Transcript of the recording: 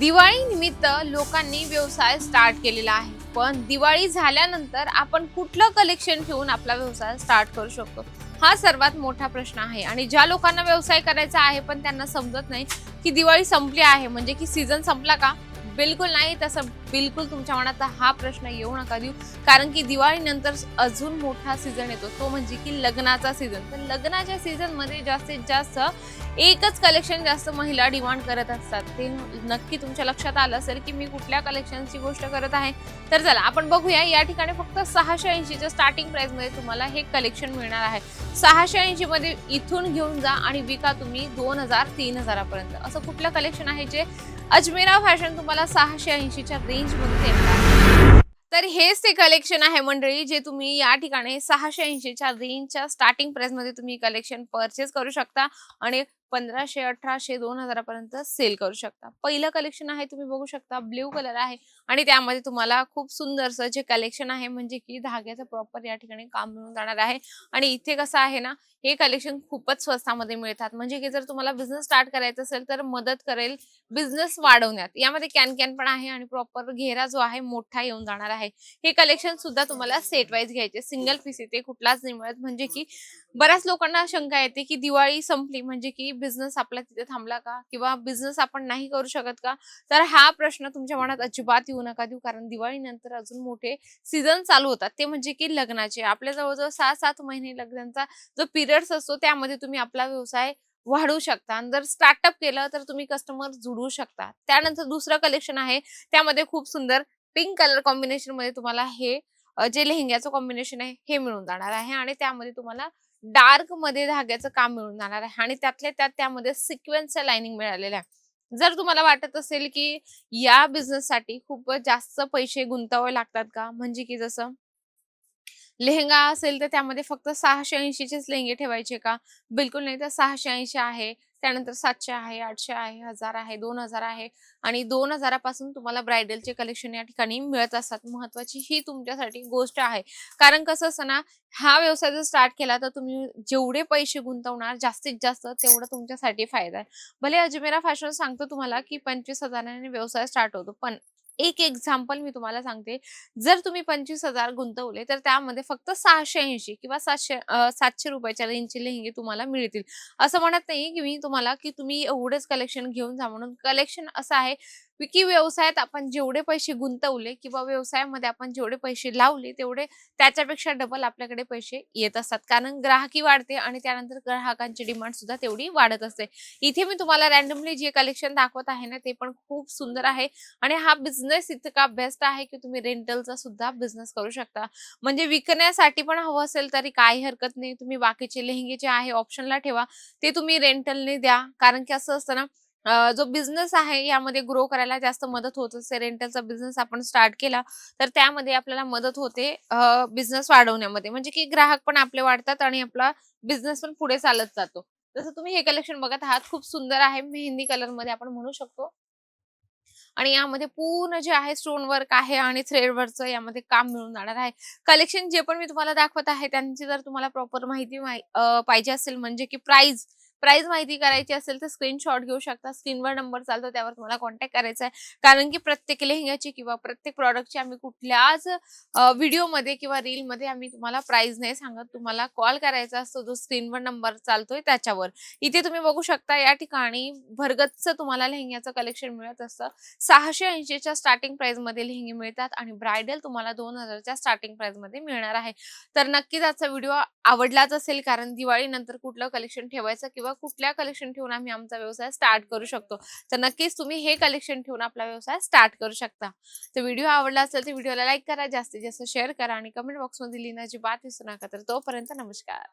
दिवाळी निमित्त लोकांनी व्यवसाय स्टार्ट केलेला आहे. पण दिवाळी झाल्यानंतर आपण कुठलं कलेक्शन ठेवून आपला व्यवसाय स्टार्ट करू शकतो? हा सर्वात मोठा प्रश्न आहे. आणि ज्या लोकांना व्यवसाय करायचा आहे पण त्यांना समजत नाही की दिवाळी संपली आहे म्हणजे की सीझन संपला का? बिलकुल नाही तसं बिलकुल तुमच्या मनात हा प्रश्न येऊ नका देऊ. कारण की दिवाळीनंतर अजून मोठा सीझन येतो. तो म्हणजे की लग्नाचा सीझन तर लग्नाच्या सीझनमध्ये जास्तीत जास्त एकच कलेक्शन जास्त महिला डिमांड करत असतात. ते नक्की तुमच्या लक्षात आलं असेल की मी कुठल्या कलेक्शनची गोष्ट करत आहे. तर चला आपण बघूया. या ठिकाणी फक्त सहाशे ऐंशीच्या स्टार्टिंग प्राईजमध्ये तुम्हाला हे कलेक्शन मिळणार आहे. सहाशे ऐंशीमध्ये इथून घेऊन जा आणि विका तुम्ही दोन हजार तीन हजारापर्यंत. असं कुठलं कलेक्शन आहे जे अजमेरा फॅशन तुम्हाला सहाशे ऐंशीच्या रेंजमध्ये तर हेच ते कलेक्शन आहे मंडळी जे तुम्ही या ठिकाणी सहाशे ऐंशीच्या रेंजच्या स्टार्टिंग प्राइसमध्ये तुम्ही कलेक्शन परचेस करू शकता. आणि पंधराशे अठराशे दोन हजारापर्यंत सेल करू शकता. पहिलं कलेक्शन आहे तुम्ही बघू शकता ब्ल्यू कलर आहे आणि त्यामध्ये तुम्हाला खूप सुंदरसं जे कलेक्शन आहे म्हणजे की धाग्याचं प्रॉपर या ठिकाणी काम मिळून जाणार आहे. आणि इथे कसं आहे ना हे कलेक्शन खूपच स्वस्तामध्ये मिळतात. म्हणजे की जर तुम्हाला बिझनेस स्टार्ट करायचा असेल तर मदत करेल बिझनेस वाढवण्यात. यामध्ये कॅन कॅन पण आहे आणि प्रॉपर घेरा जो आहे मोठा येऊन जाणार आहे. हे कलेक्शन सुद्धा तुम्हाला सेट वाईज घ्यायचे. सिंगल पीस इथे कुठलाच नाही मिळत. म्हणजे की बऱ्याच लोकांना शंका येते की दिवाळी संपली म्हणजे की बिझनेस आपला तिथे थांबला का? किंवा बिझनेस आपण नाही करू शकत का? तर हा प्रश्न तुमच्या मनात अजिबात येऊ नका देऊ कारण दिवाळीनंतर अजून मोठे सीझन चालू होतात. ते म्हणजे की लग्नाचे. आपल्या जवळजवळ सहा सात महिने लग्नांचा जो पिरियड्स असतो त्यामध्ये तुम्ही आपला व्यवसाय वाढवू शकता. आणि जर स्टार्टअप केलं तर तुम्ही कस्टमर जुडवू शकता. त्यानंतर दुसरं कलेक्शन आहे. त्यामध्ये खूप सुंदर पिंक कलर कॉम्बिनेशनमध्ये तुम्हाला हे जे लेहंग्याचं कॉम्बिनेशन आहे हे मिळून जाणार आहे. आणि त्यामध्ये तुम्हाला डार्कमध्ये धाग्याचं काम मिळून जाणार आहे आणि त्यातल्या त्यात त्यामध्ये सिक्वेन्सच्या लाइनिंग मिळालेल्या आहे. जर तुम्हाला वाटत असेल की या बिझनेस साठी खूप जास्त पैसे गुंतवावे लागतात का? म्हणजे की जसं लेहंगा असेल तर त्यामध्ये फक्त सहाशे ऐंशीचेच लेहंगे ठेवायचे का? बिलकुल नाही तर सहाशे ऐंशी आहे. त्यानंतर सातशे आहे आठशे आहे हजार आहे दोन हजार आहे आणि दोन हजारापासून तुम्हाला ब्रायडलचे कलेक्शन या ठिकाणी मिळत असतात. महत्वाची ही तुमच्यासाठी गोष्ट आहे. कारण कसं असतं ना हा व्यवसाय जर स्टार्ट केला तर तुम्ही जेवढे पैसे गुंतवणार जास्तीत जास्त तेवढा तुमच्यासाठी फायदा आहे. भले अजमेरा फॅशन सांगतो तुम्हाला की पंचवीस हजाराने व्यवसाय स्टार्ट होतो पण एक एक्झाम्पल मी तुम्हाला सांगते. जर तुम्ही पंचवीस हजार गुंतवले तर त्यामध्ये फक्त सहाशे ऐंशी किंवा सातशे सातशे रुपयाच्या रेंजचे लेहंगे तुम्हाला मिळतील. असं म्हणत नाही की मी तुम्हाला की तुम्ही एवढेच कलेक्शन घेऊन जा म्हणून. कलेक्शन असं आहे की व्यवसायात आपण जेवढे पैसे गुंतवले किंवा व्यवसायामध्ये आपण जेवढे पैसे लावले तेवढे त्याच्यापेक्षा डबल आपल्याकडे पैसे येत असतात. कारण ग्राहकी वाढते आणि त्यानंतर ग्राहकांची डिमांड सुद्धा तेवढी वाढत असते. इथे मी तुम्हाला रॅन्डमली जे कलेक्शन दाखवत आहे ना ते पण खूप सुंदर आहे. आणि हा बिझनेस इतका बेस्ट आहे की तुम्ही रेंटलचा सुद्धा बिझनेस करू शकता. म्हणजे विकण्यासाठी पण हवं असेल तरी काही हरकत नाही. तुम्ही बाकीचे लेहंगे जे आहे ऑप्शनला ठेवा. ते तुम्ही रेंटलने द्या. कारण की असं असतं ना जो बिझनेस आहे यामध्ये ग्रो करायला जास्त मदत होत असते. रेंटलचा बिझनेस आपण स्टार्ट केला तर त्यामध्ये आपल्याला मदत होते बिझनेस वाढवण्यामध्ये. म्हणजे की ग्राहक पण आपले वाढतात आणि आपला बिझनेस पण पुढे चालत जातो. जसं तुम्ही हे कलेक्शन बघत आहात खूप सुंदर आहे. मेहंदी कलरमध्ये आपण म्हणू शकतो. आणि यामध्ये पूर्ण जे आहे स्टोन वर्क आहे आणि थ्रेड वर्कचं यामध्ये काम मिळून जाणार आहे. कलेक्शन जे पण मी तुम्हाला दाखवत आहे त्यांची जर तुम्हाला प्रॉपर माहिती पाहिजे असेल म्हणजे की प्राइस प्राइस माहिती करायची असेल तर स्क्रीनशॉट घेऊ शकता. स्क्रीनवर नंबर चालतो त्यावर तुम्हाला कॉन्टॅक्ट करायचा आहे. कारण की प्रत्येक लेहंग्याची किंवा प्रत्येक प्रॉडक्टची आम्ही कुठल्याच व्हिडिओमध्ये किंवा रीलमध्ये आम्ही तुम्हाला प्राइस नाही सांगत. तुम्हाला कॉल करायचा असतो जो स्क्रीनवर नंबर चालतोय त्याच्यावर. इथे तुम्ही बघू शकता या ठिकाणी भरगतचं तुम्हाला लेहंग्याचं कलेक्शन मिळत असतं. सहाशे ऐंशीच्या स्टार्टिंग प्राइसमध्ये लेहंगे मिळतात आणि ब्रायडल तुम्हाला दोन हजारच्या स्टार्टिंग प्राइसमध्ये मिळणार आहे. तर नक्कीच आजचा व्हिडिओ आवडलाच असेल कारण दिवाळी नंतर कुठलं कलेक्शन ठेवायचं किंवा कुठल्या कलेक्शन ठेवून आम्ही आमचा व्यवसाय स्टार्ट करू शकतो? तर नक्कीच तुम्ही हे कलेक्शन ठेवून आपला व्यवसाय स्टार्ट करू शकता. तर व्हिडिओ आवडला असेल तर व्हिडिओला लाईक करा जास्तीत जास्त शेअर करा आणि कमेंट बॉक्समध्ये लिहिण्याची बात विसरू नका. तर तोपर्यंत नमस्कार.